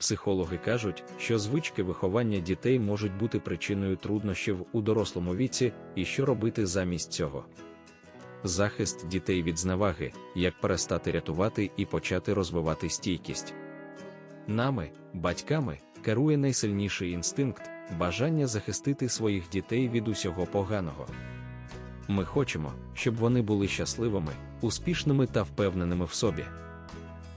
Психологи кажуть, що звички виховання дітей можуть бути причиною труднощів у дорослому віці, і що робити замість цього. Захист дітей від зневаги, як перестати рятувати і почати розвивати стійкість. Нами, батьками, керує найсильніший інстинкт бажання захистити своїх дітей від усього поганого. Ми хочемо, щоб вони були щасливими, успішними та впевненими в собі.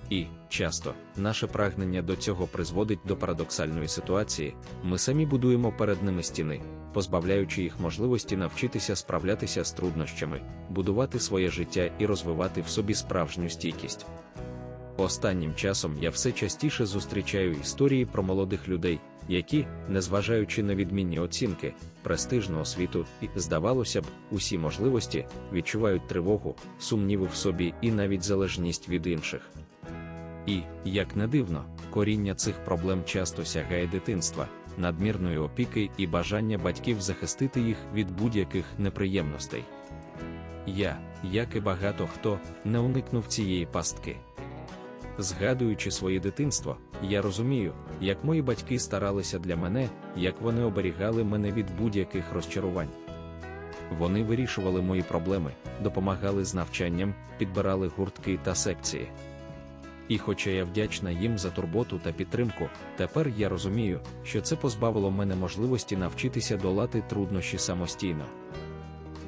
І, часто, наше прагнення до цього призводить до парадоксальної ситуації, ми самі будуємо перед ними стіни, позбавляючи їх можливості навчитися справлятися з труднощами, будувати своє життя і розвивати в собі справжню стійкість. Останнім часом я все частіше зустрічаю історії про молодих людей, які, незважаючи на відмінні оцінки, престижну освіту і, здавалося б, усі можливості, відчувають тривогу, сумніви в собі і навіть залежність від інших. І, як не дивно, коріння цих проблем часто сягає дитинства, надмірної опіки і бажання батьків захистити їх від будь-яких неприємностей. Я, як і багато хто, не уникнув цієї пастки. Згадуючи своє дитинство, я розумію, як мої батьки старалися для мене, як вони оберігали мене від будь-яких розчарувань. Вони вирішували мої проблеми, допомагали з навчанням, підбирали гуртки та секції. І хоча я вдячна їм за турботу та підтримку, тепер я розумію, що це позбавило мене можливості навчитися долати труднощі самостійно.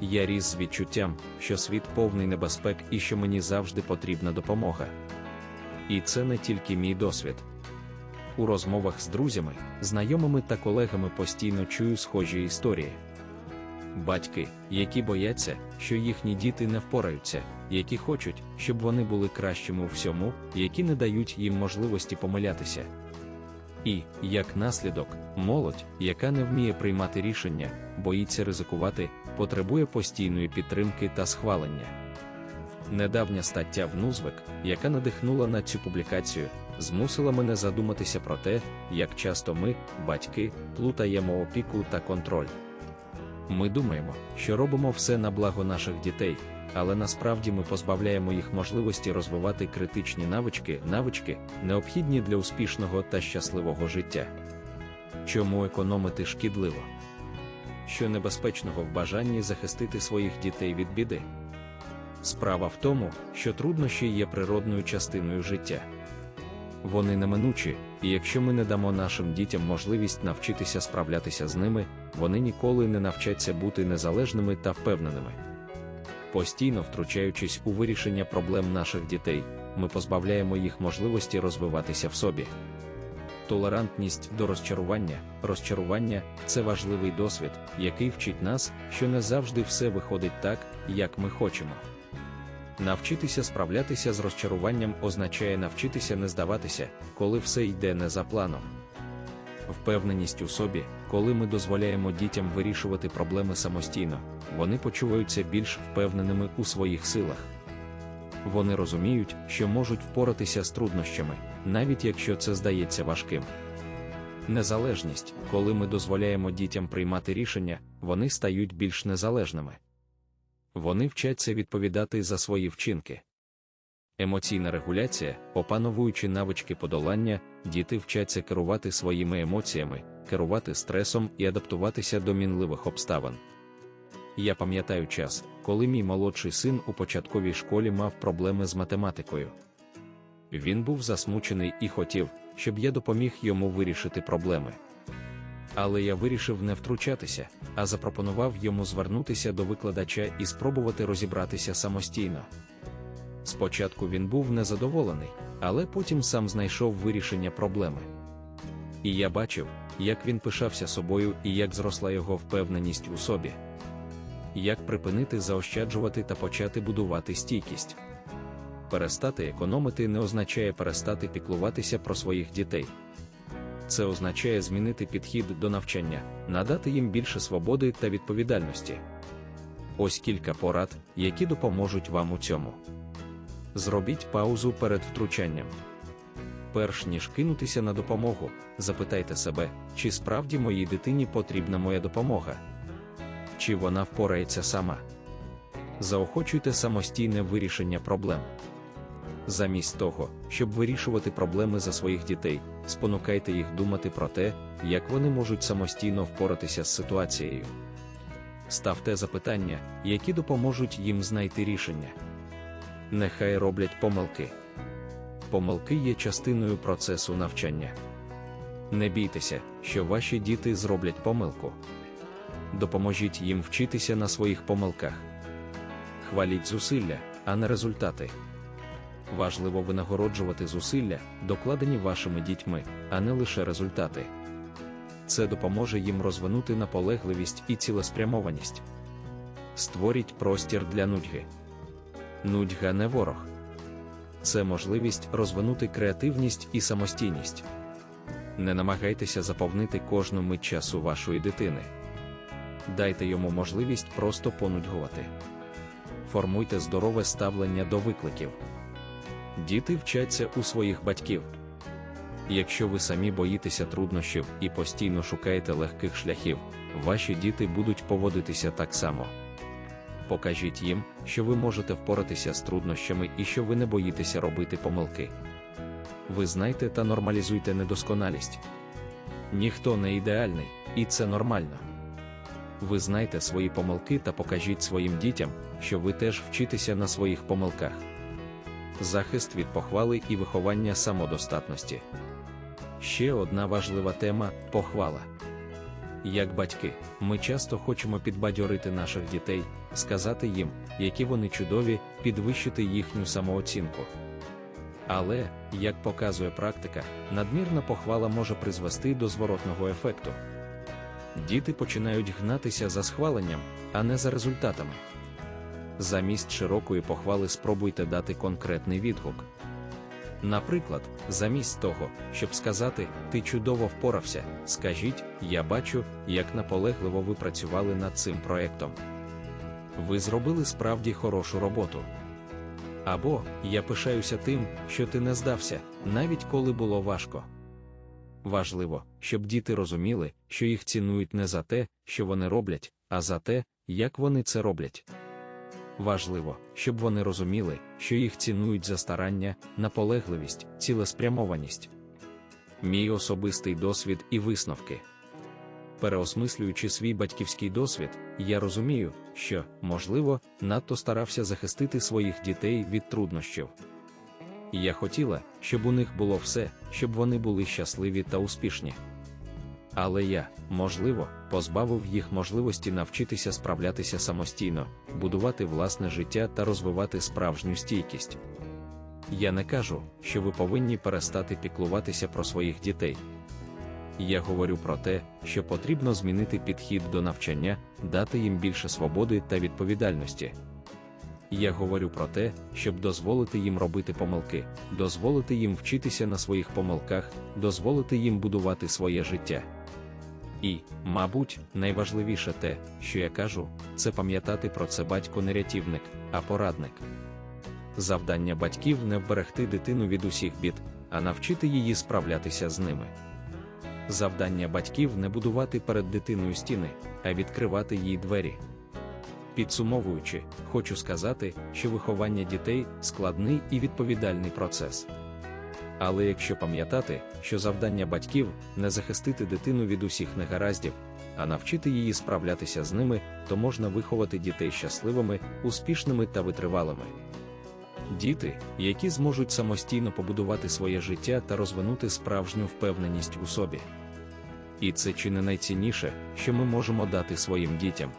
Я ріс з відчуттям, що світ повний небезпек і що мені завжди потрібна допомога. І це не тільки мій досвід. У розмовах з друзями, знайомими та колегами постійно чую схожі історії. Батьки, які бояться, що їхні діти не впораються, які хочуть, щоб вони були кращими у всьому, які не дають їм можливості помилятися. І, як наслідок, молодь, яка не вміє приймати рішення, боїться ризикувати, потребує постійної підтримки та схвалення. Недавня стаття в Нузвик, яка надихнула на цю публікацію, змусила мене задуматися про те, як часто ми, батьки, плутаємо опіку та контроль. Ми думаємо, що робимо все на благо наших дітей, але насправді ми позбавляємо їх можливості розвивати критичні навички, навички, необхідні для успішного та щасливого життя. Чому економити шкідливо? Що небезпечного в бажанні захистити своїх дітей від біди? Справа в тому, що труднощі є природною частиною життя. Вони неминучі, і якщо ми не дамо нашим дітям можливість навчитися справлятися з ними, вони ніколи не навчаться бути незалежними та впевненими. Постійно втручаючись у вирішення проблем наших дітей, ми позбавляємо їх можливості розвиватися в собі. Толерантність до розчарування, розчарування це важливий досвід, який вчить нас, що не завжди все виходить так, як ми хочемо. Навчитися справлятися з розчаруванням означає навчитися не здаватися, коли все йде не за планом. Впевненість у собі, коли ми дозволяємо дітям вирішувати проблеми самостійно, вони почуваються більш впевненими у своїх силах. Вони розуміють, що можуть впоратися з труднощами, навіть якщо це здається важким. Незалежність, коли ми дозволяємо дітям приймати рішення, вони стають більш незалежними. Вони вчаться відповідати за свої вчинки. Емоційна регуляція, опановуючи навички подолання, діти вчаться керувати своїми емоціями, керувати стресом і адаптуватися до мінливих обставин. Я пам'ятаю час, коли мій молодший син у початковій школі мав проблеми з математикою. Він був засмучений і хотів, щоб я допоміг йому вирішити проблеми. Але я вирішив не втручатися, а запропонував йому звернутися до викладача і спробувати розібратися самостійно. Спочатку він був незадоволений, але потім сам знайшов вирішення проблеми. І я бачив, як він пишався собою і як зросла його впевненість у собі. Як припинити заощаджувати та почати будувати стійкість. Перестати економити не означає перестати піклуватися про своїх дітей. Це означає змінити підхід до навчання, надати їм більше свободи та відповідальності. Ось кілька порад, які допоможуть вам у цьому. Зробіть паузу перед втручанням. Перш ніж кинутися на допомогу, запитайте себе, чи справді моїй дитині потрібна моя допомога, чи вона впорається сама. Заохочуйте самостійне вирішення проблем. Замість того, щоб вирішувати проблеми за своїх дітей, спонукайте їх думати про те, як вони можуть самостійно впоратися з ситуацією. Ставте запитання, які допоможуть їм знайти рішення. Нехай роблять помилки. Помилки є частиною процесу навчання. Не бійтеся, що ваші діти зроблять помилку. Допоможіть їм вчитися на своїх помилках. Хваліть зусилля, а не результати. Важливо винагороджувати зусилля, докладені вашими дітьми, а не лише результати. Це допоможе їм розвинути наполегливість і цілеспрямованість. Створіть простір для нудьги. Нудьга не ворог. Це можливість розвинути креативність і самостійність. Не намагайтеся заповнити кожну мить часу вашої дитини. Дайте йому можливість просто понудьгувати. Формуйте здорове ставлення до викликів. Діти вчаться у своїх батьків. Якщо ви самі боїтеся труднощів і постійно шукаєте легких шляхів, ваші діти будуть поводитися так само. Покажіть їм, що ви можете впоратися з труднощами і що ви не боїтеся робити помилки. Ви знайте та нормалізуйте недосконалість. Ніхто не ідеальний, і це нормально. Ви знайте свої помилки та покажіть своїм дітям, що ви теж вчитеся на своїх помилках. Захист від похвали і виховання самодостатності. Ще одна важлива тема похвала. Як батьки, ми часто хочемо підбадьорити наших дітей, сказати їм, які вони чудові, підвищити їхню самооцінку. Але, як показує практика, надмірна похвала може призвести до зворотного ефекту. Діти починають гнатися за схваленням, а не за результатами. Замість широкої похвали спробуйте дати конкретний відгук. Наприклад, замість того, щоб сказати Ти чудово впорався, скажіть Я бачу, як наполегливо ви працювали над цим проектом. Ви зробили справді хорошу роботу. Або Я пишаюся тим, що ти не здався, навіть коли було важко. Важливо, щоб діти розуміли, що їх цінують не за те, що вони роблять, а за те, як вони це роблять. Важливо, щоб вони розуміли, що їх цінують за старання, наполегливість, цілеспрямованість. Мій особистий досвід і висновки. Переосмислюючи свій батьківський досвід, я розумію, що, можливо, надто старався захистити своїх дітей від труднощів. Я хотіла, щоб у них було все, щоб вони були щасливі та успішні. Але я, можливо, позбавив їх можливості навчитися справлятися самостійно, будувати власне життя та розвивати справжню стійкість. Я не кажу, що ви повинні перестати піклуватися про своїх дітей. Я говорю про те, що потрібно змінити підхід до навчання, дати їм більше свободи та відповідальності. Я говорю про те, щоб дозволити їм робити помилки, дозволити їм вчитися на своїх помилках, дозволити їм будувати своє життя. І, мабуть, найважливіше те, що я кажу, це пам'ятати про це батько не рятівник, а порадник. Завдання батьків не вберегти дитину від усіх бід, а навчити її справлятися з ними. Завдання батьків не будувати перед дитиною стіни, а відкривати їй двері. Підсумовуючи, хочу сказати, що виховання дітей складний і відповідальний процес. Але якщо пам'ятати, що завдання батьків не захистити дитину від усіх негараздів, а навчити її справлятися з ними, то можна виховати дітей щасливими, успішними та витривалими. Діти, які зможуть самостійно побудувати своє життя та розвинути справжню впевненість у собі. І це чи не найцінніше, що ми можемо дати своїм дітям.